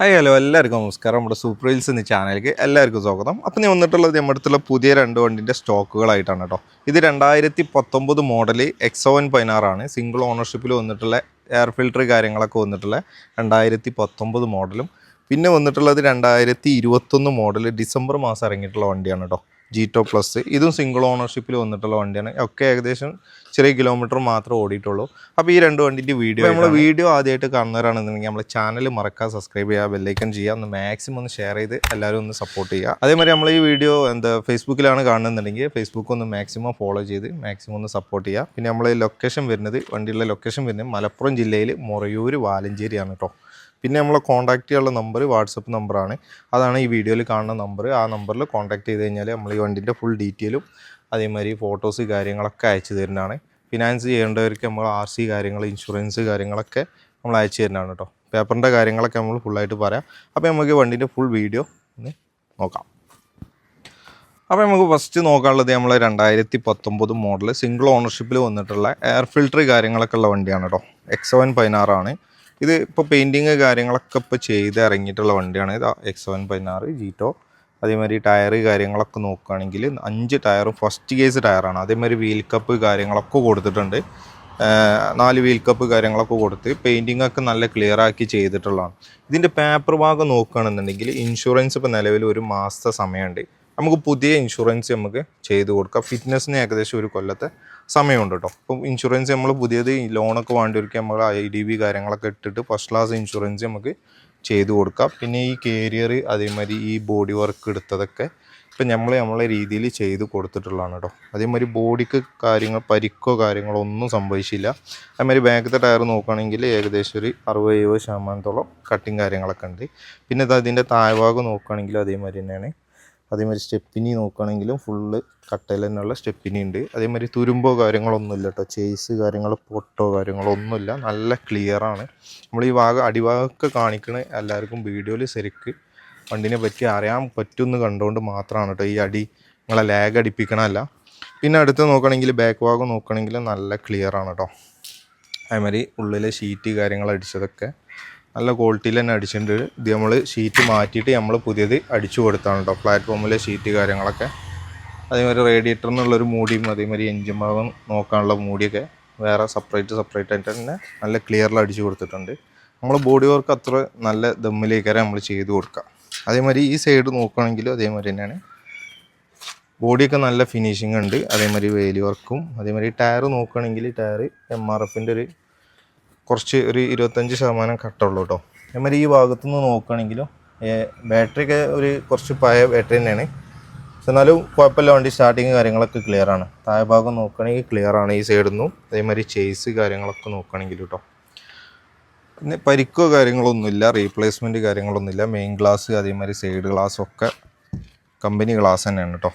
Hi hello എല്ലാവർക്കും നമസ്കാരം. നമ്മുടെ സൂപ്പർ റീൽസ് എന്ന ചാനലിലേക്ക് എല്ലാവർക്കും സ്വാഗതം. അപ്പം ഞാൻ വന്നിട്ടുള്ളത് നമ്മുടെ അടുത്തുള്ള പുതിയ രണ്ട് വണ്ടിന്റെ സ്റ്റോക്കുകളായിട്ടാണ് കേട്ടോ. ഇത് രണ്ടായിരത്തി പത്തൊമ്പത് മോഡൽ എക്സോവൻ പതിനാറാണ് സിംഗിൾ ഓണർഷിപ്പിൽ വന്നിട്ടുള്ള എയർ ഫിൽറ്റർ കാര്യങ്ങളൊക്കെ വന്നിട്ടുള്ള രണ്ടായിരത്തി പത്തൊമ്പത് മോഡലും. പിന്നെ വന്നിട്ടുള്ളത് രണ്ടായിരത്തി ഇരുപത്തൊന്ന് മോഡൽ ഡിസംബർ മാസം ഇറങ്ങിയിട്ടുള്ള വണ്ടിയാണ് കേട്ടോ. ജീറ്റോ പ്ലസ് ഇതും സിംഗിൾ ഓണർഷിപ്പിൽ വന്നിട്ടുള്ള വണ്ടിയാണ്. ഒക്കെ ഏകദേശം ചെറിയ കിലോമീറ്റർ മാത്രമേ ഓടിയിട്ടുള്ളൂ. അപ്പോൾ ഈ രണ്ട് വണ്ടിന്റെ വീഡിയോ നമ്മൾ വീഡിയോ ആദ്യമായിട്ട് കാണുന്നവരാണെന്നുണ്ടെങ്കിൽ നമ്മൾ ചാനൽ മറക്കാൻ സബ്സ്ക്രൈബ് ചെയ്യുക ബെല്ലൈക്കൻ ചെയ്യുക ഒന്ന് മാക്സിമം ഒന്ന് ഷെയർ ചെയ്ത് എല്ലാവരും ഒന്ന് സപ്പോർട്ട് ചെയ്യുക. അതേമാതിരി നമ്മൾ ഈ വീഡിയോ എന്താ ഫേസ്ബുക്കിലാണ് കാണുന്നുണ്ടെങ്കിൽ ഫേസ്ബുക്ക് ഒന്ന് മാക്സിമം ഫോളോ ചെയ്ത് മാക്സിമം ഒന്ന് സപ്പോർട്ട് ചെയ്യുക. പിന്നെ നമ്മൾ ലൊക്കേഷൻ വരുന്നത് വണ്ടിയുള്ള ലൊക്കേഷൻ വരുന്നത് മലപ്പുറം ജില്ലയിൽ മുറയൂർ വാലഞ്ചേരിയാണ് കേട്ടോ പിന്നെ നമ്മളെ കോൺടാക്ട് ചെയ്യാനുള്ള നമ്പർ വാട്സപ്പ് നമ്പറാണ് അതാണ് ഈ വീഡിയോയിൽ കാണുന്ന നമ്പർ ആ നമ്പറിൽ കോൺടാക്ട് ചെയ്ത് കഴിഞ്ഞാൽ നമ്മൾ ഈ വണ്ടിന്റെ ഫുൾ ഡീറ്റെയിലും അതേമാതിരി ഫോട്ടോസ് കാര്യങ്ങളൊക്കെ അയച്ചു തരുന്നതാണ്. ഫിനാൻസ് ചെയ്യേണ്ടവർക്ക് നമ്മൾ ആർ സി കാര്യങ്ങൾ ഇൻഷുറൻസ് കാര്യങ്ങളൊക്കെ നമ്മൾ അയച്ചു തരുന്നതാണ് കേട്ടോ പേപ്പറിന്റെ കാര്യങ്ങളൊക്കെ നമ്മൾ ഫുള്ളായിട്ട് പറയാം. അപ്പോൾ നമുക്ക് വണ്ടിന്റെ ഫുൾ വീഡിയോ ഒന്ന് നോക്കാം. അപ്പോൾ നമുക്ക് ഫസ്റ്റ് നോക്കാനുള്ളത് നമ്മൾ രണ്ടായിരത്തി പത്തൊമ്പത് മോഡൽ സിംഗിൾ ഓണർഷിപ്പിൽ വന്നിട്ടുള്ള എയർ ഫിൽറ്റർ കാര്യങ്ങളൊക്കെ ഉള്ള വണ്ടിയാണ് കേട്ടോ എക്സ് സെവൻ പതിനാറാണ് ഇത് ഇപ്പോൾ പെയിന്റിങ് കാര്യങ്ങളൊക്കെ ഇപ്പോൾ ചെയ്ത് ഇറങ്ങിയിട്ടുള്ള വണ്ടിയാണ്. ഇത് എക്സ് സെവൻ പതിനാറ് ജീറ്റോ അതേമാതിരി ടയർ കാര്യങ്ങളൊക്കെ നോക്കുകയാണെങ്കിൽ അഞ്ച് ടയറും ഫസ്റ്റ് കേസ് ടയറാണ് അതേമാതിരി വീൽ കപ്പ് കാര്യങ്ങളൊക്കെ കൊടുത്തിട്ടുണ്ട്. നാല് വീൽ കപ്പ് കാര്യങ്ങളൊക്കെ കൊടുത്ത് പെയിന്റിംഗ് ഒക്കെ നല്ല ക്ലിയർ ആക്കി ചെയ്തിട്ടുള്ളതാണ്. ഇതിന്റെ പേപ്പർ ഭാഗം നോക്കുകയാണെന്നുണ്ടെങ്കിൽ ഇൻഷുറൻസ് ഇപ്പോൾ നിലവിൽ ഒരു മാസത്തെ സമയമുണ്ട്. നമുക്ക് പുതിയ ഇൻഷുറൻസ് നമുക്ക് ചെയ്ത് കൊടുക്കാം. ഫിറ്റ്നസ്സിന് ഏകദേശം ഒരു കൊല്ലത്തെ സമയമുണ്ട് കേട്ടോ അപ്പം ഇൻഷുറൻസ് നമ്മൾ പുതിയത് ലോണൊക്കെ വേണ്ടിയൊക്കെ നമ്മൾ ഐ ഡി ബി കാര്യങ്ങളൊക്കെ ഇട്ടിട്ട് ഫസ്റ്റ് ക്ലാസ് ഇൻഷുറൻസ് നമുക്ക് ചെയ്തു കൊടുക്കാം. പിന്നെ ഈ കേരിയർ അതേമാതിരി ഈ ബോഡി വർക്ക് എടുത്തതൊക്കെ ഇപ്പം നമ്മൾ നമ്മളെ രീതിയിൽ ചെയ്ത് കൊടുത്തിട്ടുള്ളതാണ് കേട്ടോ അതേമാതിരി ബോഡിക്ക് കാര്യങ്ങൾ പരിക്കോ കാര്യങ്ങളോ ഒന്നും സംഭവിച്ചില്ല. അതേമാതിരി ബാക്കത്തെ ടയർ നോക്കുകയാണെങ്കിൽ ഏകദേശം ഒരു അറുപത് എഴുപത് ശതമാനത്തോളം കട്ടിങ് കാര്യങ്ങളൊക്കെ ഉണ്ട്. പിന്നെ അതിന്റെ താഴ്ഭാഗം നോക്കുകയാണെങ്കിൽ അതേമാതിരി തന്നെയാണ്. അതേമാതിരി സ്റ്റെപ്പിനി നോക്കുകയാണെങ്കിലും ഫുള്ള് കട്ടയിൽ തന്നെയുള്ള സ്റ്റെപ്പിനി ഉണ്ട്. അതേമാതിരി തുരുമ്പോ കാര്യങ്ങളൊന്നും ഇല്ല കേട്ടോ ചേസ് കാര്യങ്ങൾ പൊട്ടോ കാര്യങ്ങളോ ഒന്നുമില്ല. നല്ല ക്ലിയറാണ് നമ്മൾ ഈ ഭാഗം അടിഭാഗമൊക്കെ കാണിക്കണ എല്ലാവർക്കും വീഡിയോയിൽ ശരിക്ക് വണ്ടിനെ പറ്റി അറിയാൻ പറ്റുമെന്ന് കണ്ടുകൊണ്ട് മാത്രമാണ് കേട്ടോ ഈ അടി നിങ്ങളെ ലാഗ് അടിപ്പിക്കണമല്ല പിന്നെ അടുത്ത് നോക്കുകയാണെങ്കിൽ ബാക്ക് ഭാഗം നോക്കുകയാണെങ്കിൽ നല്ല ക്ലിയറാണ് കേട്ടോ അതേമാതിരി ഉള്ളിലെ ഷീറ്റ് കാര്യങ്ങൾ അടിച്ചതൊക്കെ. നല്ല ക്വാളിറ്റിയിൽ തന്നെ അടിച്ചിട്ടുണ്ട്. ഇത് നമ്മൾ ഷീറ്റ് മാറ്റിയിട്ട് നമ്മൾ പുതിയത് അടിച്ചു കൊടുത്താണ് കേട്ടോ പ്ലാറ്റ്ഫോമിലെ ഷീറ്റ് കാര്യങ്ങളൊക്കെ. അതേമാതിരി റേഡിയേറ്റർ എന്നുള്ളൊരു മൂടിയും അതേമാതിരി എഞ്ചിൻ ഭാഗം നോക്കാനുള്ള മൂടിയൊക്കെ വേറെ സെപ്പറേറ്റ് സെപ്പറേറ്റ് ആയിട്ട് തന്നെ നല്ല ക്ലിയറിൽ അടിച്ചു കൊടുത്തിട്ടുണ്ട്. നമ്മൾ ബോഡി വർക്ക് അത്ര നല്ല ദമ്മിലേക്കാരെ നമ്മൾ ചെയ്ത് കൊടുക്കുക. അതേമാതിരി ഈ സൈഡ് നോക്കുകയാണെങ്കിലും അതേമാതിരി തന്നെയാണ്. ബോഡിയൊക്കെ നല്ല ഫിനിഷിംഗ് ഉണ്ട്. അതേമാതിരി വേലി വർക്കും അതേമാതിരി ടയർ നോക്കുകയാണെങ്കിൽ ടയർ എം ആർ എഫിന്റെ ഒരു കുറച്ച് ഒരു ഇരുപത്തഞ്ച് ശതമാനം കട്ടുള്ളൂ കേട്ടോ. അതേമാതിരി ഈ ഭാഗത്തു നിന്ന് നോക്കുകയാണെങ്കിലും ബാറ്ററി ഒക്കെ ഒരു കുറച്ച് പഴയ ബാറ്ററി തന്നെയാണ്. എന്നാലും കുഴപ്പമില്ല വണ്ടി സ്റ്റാർട്ടിങ് കാര്യങ്ങളൊക്കെ ക്ലിയർ ആണ്. താഴെ ഭാഗം നോക്കുകയാണെങ്കിൽ ക്ലിയർ ആണ് ഈ സൈഡിൽ നിന്നും. അതേമാതിരി ചേസ് കാര്യങ്ങളൊക്കെ നോക്കുകയാണെങ്കിൽ കേട്ടോ. പിന്നെ പരിക്കോ കാര്യങ്ങളൊന്നുമില്ല റീപ്ലേസ്മെന്റ് കാര്യങ്ങളൊന്നുമില്ല മെയിൻ ഗ്ലാസ് അതേമാതിരി സൈഡ് ഗ്ലാസ് ഒക്കെ കമ്പനി ഗ്ലാസ് തന്നെയാണ് കേട്ടോ.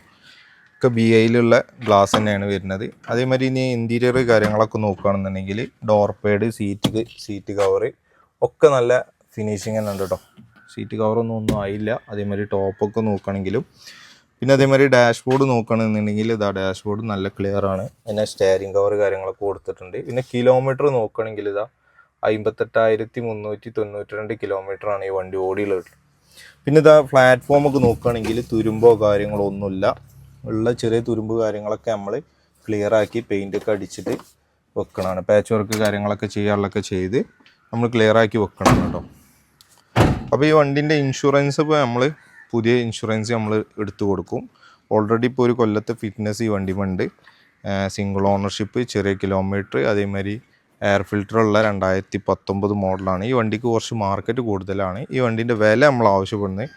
ഒക്കെ ബി ഐയിലുള്ള ഗ്ലാസ് തന്നെയാണ് വരുന്നത്. അതേമാതിരി ഇനി ഇന്റീരിയർ കാര്യങ്ങളൊക്കെ നോക്കുകയാണെന്നുണ്ടെങ്കിൽ door pad seat seat cover ഒക്കെ നല്ല ഫിനിഷിങ് തന്നെ ഉണ്ട് കേട്ടോ. സീറ്റ് കവറൊന്നും ഒന്നും ആയില്ല. അതേമാതിരി ടോപ്പൊക്കെ നോക്കുകയാണെങ്കിലും. പിന്നെ അതേമാതിരി ഡാഷ്ബോർഡ് നോക്കുകയാണെന്നുണ്ടെങ്കിൽ ഇതാ ഡാഷ്ബോർഡ് നല്ല ക്ലിയർ ആണ്. പിന്നെ സ്റ്റാരിങ് കവർ കാര്യങ്ങളൊക്കെ കൊടുത്തിട്ടുണ്ട്. പിന്നെ കിലോമീറ്റർ നോക്കുകയാണെങ്കിൽ ഇതാ അമ്പത്തെട്ടായിരത്തി മുന്നൂറ്റി തൊണ്ണൂറ്റി രണ്ട് കിലോമീറ്റർ ആണ് ഈ വണ്ടി ഓടിയുള്ളത്. പിന്നെ ഇതാ പ്ലാറ്റ്ഫോമൊക്കെ നോക്കുകയാണെങ്കിൽ തുരുമ്പോ കാര്യങ്ങളോ ഒന്നുമില്ല. ഉള്ള ചെറിയ തുരുമ്പ് കാര്യങ്ങളൊക്കെ നമ്മൾ ക്ലിയർ ആക്കി പെയിന്റ് ഒക്കെ അടിച്ചിട്ട് വെക്കണമാണ് പാച്ച് വർക്ക് കാര്യങ്ങളൊക്കെ ചെയ്യാനുള്ളതൊക്കെ ചെയ്ത് നമ്മൾ ക്ലിയർ ആക്കി വെക്കണം കേട്ടോ അപ്പോൾ ഈ വണ്ടിന്റെ ഇൻഷുറൻസ് ഇപ്പോൾ നമ്മൾ പുതിയ ഇൻഷുറൻസ് നമ്മൾ എടുത്തു കൊടുക്കും. ഓൾറെഡി ഇപ്പോൾ ഒരു കൊല്ലത്തെ ഫിറ്റ്നസ് ഈ വണ്ടിമുണ്ട് സിംഗിൾ ഓണർഷിപ്പ് ചെറിയ കിലോമീറ്റർ അതേമാതിരി എയർ ഫിൽറ്റർ ഉള്ള രണ്ടായിരത്തി പത്തൊമ്പത് മോഡലാണ് ഈ വണ്ടിക്ക് കുറച്ച് മാർക്കറ്റ് കൂടുതലാണ്. ഈ വണ്ടീന്റെ വില നമ്മൾ ആവശ്യപ്പെടുന്നത്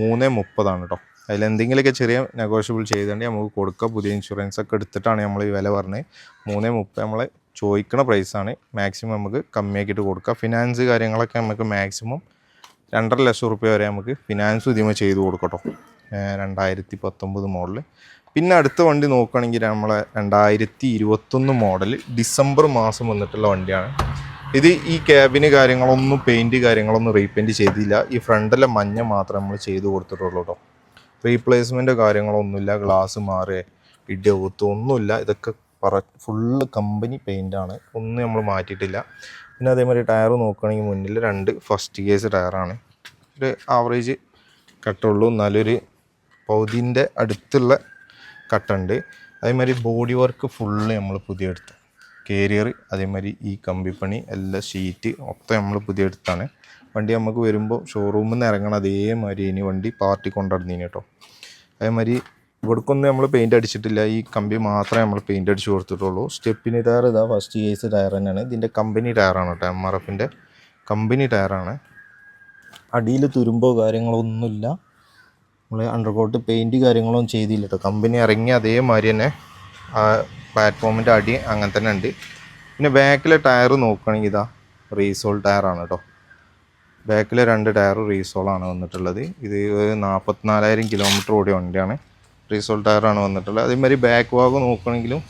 മൂന്ന് മുപ്പതാണ് കേട്ടോ അതിൽ എന്തെങ്കിലുമൊക്കെ ചെറിയ നെഗോഷ്യബിൾ ചെയ്തുകൊണ്ട് നമുക്ക് കൊടുക്കുക പുതിയ ഇൻഷുറൻസ് ഒക്കെ എടുത്തിട്ടാണ് നമ്മൾ ഈ വില പറഞ്ഞത്. മൂന്ന് മുപ്പത് നമ്മൾ ചോദിക്കണ പ്രൈസാണ് മാക്സിമം നമുക്ക് കമ്മിയാക്കിയിട്ട് കൊടുക്കുക ഫിനാൻസ് കാര്യങ്ങളൊക്കെ നമുക്ക് മാക്സിമം രണ്ടര ലക്ഷം റുപ്യ വരെ നമുക്ക് ഫിനാൻസ് ഉദ്യമ ചെയ്ത് കൊടുക്കട്ടോ. രണ്ടായിരത്തി പത്തൊമ്പത് മോഡൽ പിന്നെ അടുത്ത വണ്ടി നോക്കുകയാണെങ്കിൽ നമ്മളെ രണ്ടായിരത്തി ഇരുപത്തൊന്ന് മോഡൽ ഡിസംബർ മാസം വന്നിട്ടുള്ള വണ്ടിയാണ്. ഇത് ഈ ക്യാബിന് കാര്യങ്ങളൊന്നും പെയിന്റ് കാര്യങ്ങളൊന്നും റീപെയിന്റ് ചെയ്തില്ല. ഈ ഫ്രണ്ടിലെ മഞ്ഞ മാത്രമേ നമ്മൾ ചെയ്ത് കൊടുത്തിട്ടുള്ളൂ കേട്ടോ. റീപ്ലേസ്മെന്റോ കാര്യങ്ങളൊന്നുമില്ല. ഗ്ലാസ് മാറുക ഇടിയൊത്ത് ഒന്നുമില്ല. ഇതൊക്കെ പറ ഫുള്ള് കമ്പനി പെയിന്റാണ് ഒന്നും നമ്മൾ മാറ്റിയിട്ടില്ല. പിന്നെ അതേമാതിരി ടയർ നോക്കുകയാണെങ്കിൽ മുന്നിൽ രണ്ട് ഫസ്റ്റ് ഗിയേഴ്സ് ടയറാണ് ഒരു ആവറേജ് കട്ടുള്ളൂ എന്നാലൊരു പൗതിന്റെ അടുത്തുള്ള കട്ടുണ്ട് അതേമാതിരി ബോഡി വർക്ക് ഫുള്ള് നമ്മൾ പുതിയ എടുത്തു കേരിയർ അതേമാതിരി ഈ കമ്പിപ്പണി എല്ലാ ഷീറ്റ് ഒക്കെ നമ്മൾ പുതിയ എടുത്താണ് വണ്ടി നമുക്ക് വരുമ്പോൾ ഷോറൂമിൽ നിന്ന് ഇറങ്ങണം അതേമാതിരി ഇനി വണ്ടി പാർട്ടി കൊണ്ടുവരുന്നതിന് കേട്ടോ. അതേമാതിരി ഇവിടേക്കൊന്നും നമ്മൾ പെയിന്റ് അടിച്ചിട്ടില്ല. ഈ കമ്പി മാത്രമേ നമ്മൾ പെയിന്റ് അടിച്ച് കൊടുത്തിട്ടുള്ളൂ. സ്റ്റെപ്പിന് ടയർ ഇതാ ഫസ്റ്റ് കേസ് ടയർ തന്നെയാണ്. ഇതിന്റെ കമ്പനി ടയറാണ് കേട്ടോ എം ആർ എഫിന്റെ കമ്പനി ടയറാണ് അടിയിൽ തുരുമ്പോ കാര്യങ്ങളൊന്നുമില്ല. നമ്മൾ അണ്ടർകോട്ട് പെയിന്റ് കാര്യങ്ങളൊന്നും ചെയ്തില്ല കേട്ടോ. കമ്പനി ഇറങ്ങി അതേമാതിരി തന്നെ ആ പ്ലാറ്റ്ഫോമിന്റെ അടി അങ്ങനെ തന്നെ ഉണ്ട്. പിന്നെ ബാക്കിലെ ടയർ നോക്കുകയാണെങ്കിൽ ഇതാ റീസോൾ ടയറാണ് കേട്ടോ. ബാക്കിലെ രണ്ട് ടയർ റീസോളാണ് വന്നിട്ടുള്ളത്. ഇത് നാൽപ്പത്തിനാലായിരം കിലോമീറ്റർ ഓടിയ വണ്ടിയാണ്. റീസോൾ ടയറാണ് വന്നിട്ടുള്ളത്. അതേമാതിരി ബാക്ക് ഭാഗം നോക്കുകയാണെങ്കിലും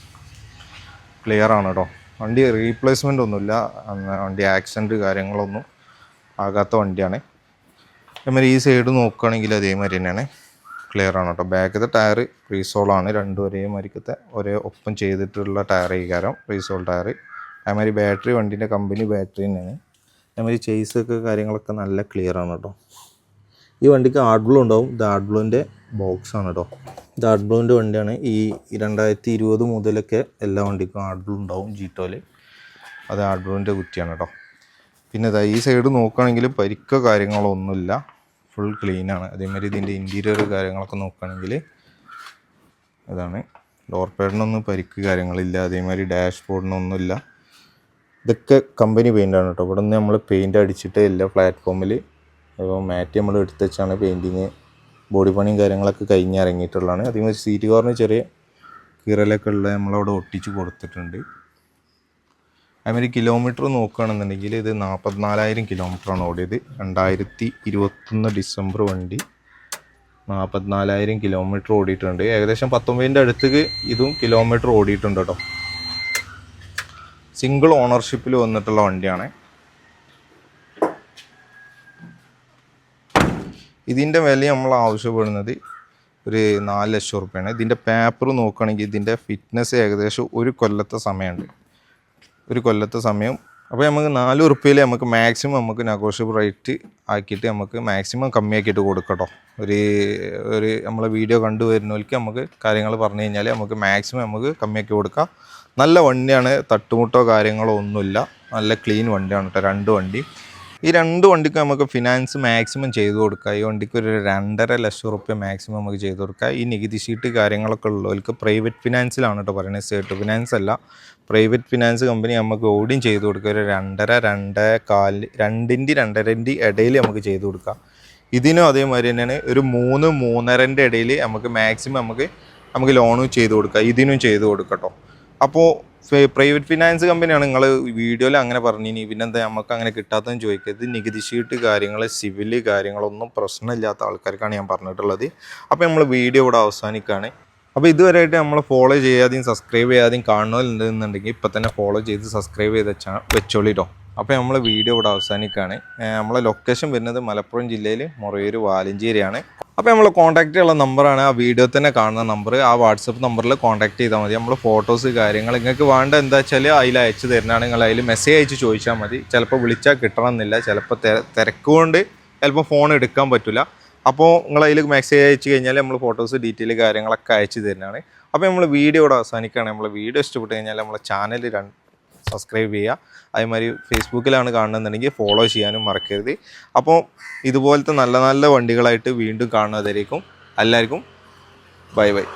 ക്ലിയർ ആണ് കേട്ടോ വണ്ടി റീപ്ലേസ്മെന്റ് ഒന്നുമില്ല. വണ്ടി ആക്സിഡന്റ് കാര്യങ്ങളൊന്നും ആകാത്ത വണ്ടിയാണ്. അതേമാതിരി ഈ സൈഡ് നോക്കുകയാണെങ്കിൽ അതേമാതിരി തന്നെയാണ്. ക്ലിയർ ആണ് കേട്ടോ ബാക്കത്തെ ടയർ റീസോളാണ്. രണ്ടും ഒരേ മരിക്കത്തെ ഒരേ ഒപ്പം ചെയ്തിട്ടുള്ള ടയർ ഈ കാരം റീസോൾ ടയർ. അതേമാതിരി ബാറ്ററി വണ്ടീന്റെ കമ്പനി ബാറ്ററി തന്നെയാണ്. അതേമാതിരി ചേസൊക്കെ കാര്യങ്ങളൊക്കെ നല്ല ക്ലിയർ ആണ് കേട്ടോ ഈ വണ്ടിക്ക് ആർട്ട് ബ്ലൂ ഉണ്ടാവും. ഇത് ബോക്സ് ആണ് കേട്ടോ ഇത് ആർട്ട് ബ്ലൂവിന്റെ വണ്ടിയാണ്. ഈ രണ്ടായിരത്തി ഇരുപത് മുതലൊക്കെ എല്ലാ വണ്ടിക്കും ആർട്ട് ബ്ലൂ ഉണ്ടാവും ജീറ്റോയിൽ അത് ആർട്ട് ബ്ലൂവിന്റെ കുറ്റിയാണ് കേട്ടോ പിന്നെ ഇതാ ഈ സൈഡ് നോക്കുകയാണെങ്കിൽ പരിക്കോ കാര്യങ്ങളോ ഒന്നുമില്ല ഫുൾ ക്ലീനാണ് അതേമാതിരി ഇതിന്റെ ഇന്റീരിയർ കാര്യങ്ങളൊക്കെ നോക്കുകയാണെങ്കിൽ ഇതാണ് ഡോർ പാഡിനൊന്നും പരിക്ക് കാര്യങ്ങളില്ല. അതേമാതിരി ഡാഷ് ബോർഡിനൊന്നുമില്ല ഇതൊക്കെ കമ്പനി പെയിന്റാണ് കേട്ടോ. ഇവിടെ നിന്ന് നമ്മൾ പെയിന്റ് അടിച്ചിട്ട് എല്ലാ പ്ലാറ്റ്ഫോമിൽ അപ്പോൾ മാറ്റ് നമ്മൾ എടുത്ത് വെച്ചാണ് പെയിന്റിങ് ബോഡി പണിയും കാര്യങ്ങളൊക്കെ കഴിഞ്ഞ് ഇറങ്ങിയിട്ടുള്ളതാണ്. അതേമാതിരി സീറ്റ് കവറിന് ചെറിയ കീറലൊക്കെ ഉള്ള നമ്മളവിടെ ഒട്ടിച്ച് കൊടുത്തിട്ടുണ്ട്. അതുമാതിരി കിലോമീറ്റർ നോക്കുകയാണെന്നുണ്ടെങ്കിൽ ഇത് നാൽപ്പത്തിനാലായിരം കിലോമീറ്ററാണ് ഓടിയത്. രണ്ടായിരത്തി ഇരുപത്തൊന്ന് ഡിസംബർ വണ്ടി നാൽപ്പത്തിനാലായിരം കിലോമീറ്റർ ഓടിയിട്ടുണ്ട്. ഏകദേശം പത്തൊമ്പതിന്റെ അടുത്തേക്ക് ഇതും കിലോമീറ്റർ ഓടിയിട്ടുണ്ട് കേട്ടോ. സിംഗിൾ ഓണർഷിപ്പിൽ വന്നിട്ടുള്ള വണ്ടിയാണ്. ഇതിന്റെ വില നമ്മൾ ആവശ്യപ്പെടുന്നത് ഒരു നാല് ലക്ഷം റുപ്യാണ്. ഇതിന്റെ പേപ്പർ നോക്കുകയാണെങ്കിൽ ഇതിന്റെ ഫിറ്റ്നസ് ഏകദേശം ഒരു കൊല്ലത്തെ സമയമുണ്ട്. ഒരു കൊല്ലത്തെ സമയം. അപ്പോൾ നമുക്ക് നാല് ഉറുപ്പ്യയിൽ നമുക്ക് മാക്സിമം നമുക്ക് നെഗോഷ്യബിൾ റേറ്റ് ആക്കിയിട്ട് നമുക്ക് മാക്സിമം കമ്മിയാക്കിയിട്ട് കൊടുക്കട്ടോ. ഒരു ഒരു നമ്മളെ വീഡിയോ കണ്ടു വരുന്നവർക്ക് നമുക്ക് കാര്യങ്ങൾ പറഞ്ഞു കഴിഞ്ഞാൽ നമുക്ക് മാക്സിമം നമുക്ക് കമ്മിയാക്കി കൊടുക്കാം. നല്ല വണ്ടിയാണ് തട്ടുമുട്ടോ കാര്യങ്ങളോ ഒന്നുമില്ല. നല്ല ക്ലീൻ വണ്ടിയാണ് കേട്ടോ രണ്ട് വണ്ടി. ഈ രണ്ട് വണ്ടിക്കും നമുക്ക് ഫിനാൻസ് മാക്സിമം ചെയ്തു കൊടുക്കുക ഈ വണ്ടിക്ക് ഒരു രണ്ടര ലക്ഷം റുപ്യ മാക്സിമം നമുക്ക് ചെയ്തു കൊടുക്കുക ഈ നികുതി ഷീറ്റ് കാര്യങ്ങളൊക്കെ ഉള്ളവർക്ക് പ്രൈവറ്റ് ഫിനാൻസിലാണ് കേട്ടോ പറയുന്നത്. സേട്ട് ഫിനാൻസ് അല്ല. പ്രൈവറ്റ് ഫിനാൻസ് കമ്പനി നമുക്ക് ഓടിയും ചെയ്തു കൊടുക്കുക ഒരു രണ്ടര രണ്ട് കാൽ രണ്ടിന്റെ രണ്ടരന്റെ ഇടയിൽ നമുക്ക് ചെയ്തു കൊടുക്കാം. ഇതിനും അതേമാതിരി തന്നെയാണ്. ഒരു മൂന്ന് മൂന്നരന്റെ ഇടയിൽ നമുക്ക് മാക്സിമം നമുക്ക് നമുക്ക് ലോണും ചെയ്തു കൊടുക്കാം. ഇതിനും ചെയ്തു കൊടുക്കട്ടോ അപ്പോൾ പ്രൈവറ്റ് ഫിനാൻസ് കമ്പനിയാണ് നിങ്ങൾ വീഡിയോയിൽ അങ്ങനെ പറഞ്ഞിനി പിന്നെന്താ നമുക്ക് അങ്ങനെ കിട്ടാത്തതെന്ന് ചോദിക്കരുത്. നികുതി ഷീട്ട് കാര്യങ്ങൾ സിവിൽ കാര്യങ്ങളൊന്നും പ്രശ്നമില്ലാത്ത ആൾക്കാർക്കാണ് ഞാൻ പറഞ്ഞിട്ടുള്ളത്. അപ്പോൾ നമ്മൾ വീഡിയോ ഇവിടെ അവസാനിക്കുകയാണ് അപ്പോൾ ഇതുവരെയായിട്ട് നമ്മൾ ഫോളോ ചെയ്യാതെയും സബ്സ്ക്രൈബ് ചെയ്യാതെയും കാണുന്നുണ്ടെന്നുണ്ടെങ്കിൽ ഇപ്പം തന്നെ ഫോളോ ചെയ്ത് സബ്സ്ക്രൈബ് ചെയ്ത് വെച്ചാൽ വെച്ചോളിട്ടോ അപ്പോൾ നമ്മൾ വീഡിയോ ഇവിടെ അവസാനിക്കുകയാണ്. നമ്മളെ ലൊക്കേഷൻ വരുന്നത് മലപ്പുറം ജില്ലയിൽ മൊറയൂർ വാലഞ്ചേരിയാണ്. അപ്പോൾ നമ്മൾ കോൺടാക്ട് ചെയ്യാനുള്ള നമ്പറാണ് ആ വീഡിയോ തന്നെ കാണുന്ന നമ്പർ ആ വാട്സപ്പ് നമ്പറിൽ കോൺടാക്ട് ചെയ്താൽ മതി. നമ്മൾ ഫോട്ടോസ് കാര്യങ്ങൾ നിങ്ങൾക്ക് വേണ്ട എന്താ വെച്ചാൽ അതിൽ അയച്ചു തരുന്നതാണ്. നിങ്ങൾ അതിൽ മെസ്സേജ് അയച്ച് ചോദിച്ചാൽ മതി. ചിലപ്പോൾ വിളിച്ചാൽ കിട്ടണമെന്നില്ല. ചിലപ്പോൾ തിരക്ക് കൊണ്ട് ചിലപ്പോൾ ഫോൺ എടുക്കാൻ പറ്റില്ല അപ്പോൾ നിങ്ങൾ അതിൽ മെസ്സേജ് അയച്ചു കഴിഞ്ഞാൽ നമ്മൾ ഫോട്ടോസ് ഡീറ്റെയിൽ കാര്യങ്ങളൊക്കെ അയച്ചു തരുന്നതാണ്. അപ്പോൾ നമ്മൾ വീഡിയോ ഇവിടെ അവസാനിക്കുകയാണ്. നമ്മൾ വീഡിയോ ഇഷ്ടപ്പെട്ട് കഴിഞ്ഞാൽ നമ്മളെ ചാനൽ രണ്ട് സബ്സ്ക്രൈബ് ചെയ്യുക. അതേമാതിരി ഫേസ്ബുക്കിലാണ് കാണുന്നുണ്ടെങ്കിൽ ഫോളോ ചെയ്യാനും മറക്കരുത്. അപ്പോൾ ഇതുപോലത്തെ നല്ല നല്ല വണ്ടികളായിട്ട് വീണ്ടും കാണുന്നതായിരിക്കും. എല്ലാവർക്കും ബൈ ബൈ